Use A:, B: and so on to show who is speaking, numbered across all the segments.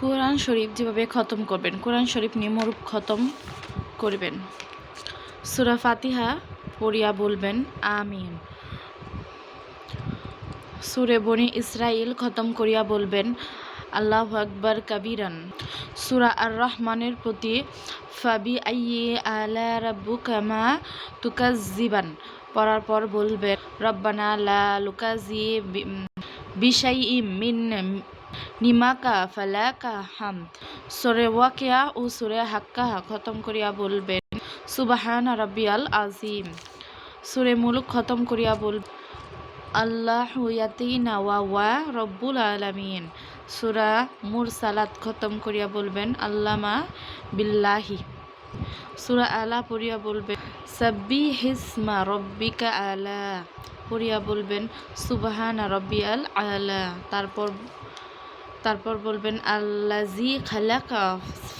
A: কোরআন শরীফ যেভাবে খতম করবেন, কোরআন শরীফ নিয়মরূপ খতম করবেন। সুরা ফাতিহা পড়িয়া বলবেন, আমিন। সুরে বনি ইসরাইল খতম করিয়া বলবেন, আল্লাহ আকবর কাবিরান। সুরা আর রহমানের প্রতি ফাবি আইয়ে আলা রাব্বু কামা তুকাজিবান পড়ার পর বলবেন, রব্বানা লা লুকাজি বিশাই মিন নিমাকা ফালাকা হাম সুরে ওয়াকিয়া ও সুরে হাক্কা খতম করিয়া বলবেন, সুবাহান রাব্বিয়াল আজিম সুরে মুলুক খতম করিয়া বলবেন, আল্লাহ ইয়াতিনা ওয়া ওয়া রব্বুল আলামিন। সুরা মুরসালাত খতম করিয়া বলবেন, আল্লামা বিল্লাহি। সুরা আলা পড়িয়া বলবেন সাব্বি হিসমা রব্বিকা আলা। পড়িয়া বলবেন, সুবাহানা রব্বিয়াল আলা। তারপর তারপর বলবেন আল্লাজি খালাকা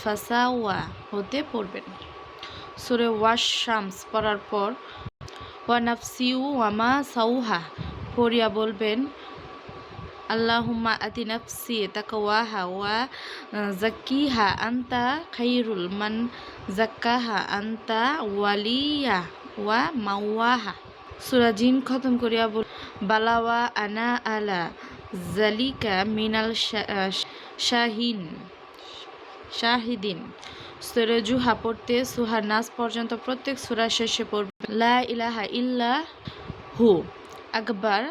A: ফাসাওয়া হতে পড়বেন। সুরে ওয়াশ শামস পড়ার পর, ওয়া নাফসিউ ওয়ামা সাউহা পড়িয়া বলবেন, আল্লাহুম্মা আতি নাফসি তাকওয়াহা ওয়া জাক্কিহা আন্তা খাইরুল মান জাক্কাহা আন্তা ওয়ালিয়া ওয়া মাওয়াহা সূরা জিন খতম করিয়া বল বালাওয়া আনা আলা জালিকা মিনাল শাহিন, শাহিদিন। সুরে জুহা পড়তে সুহার নাস পর্যন্ত প্রত্যেক সুরা শেষে পড়বে। লা ইলাহা ইল্লা হু আকবর।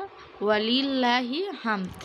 A: ওয়ালিল্লাহি হামদ।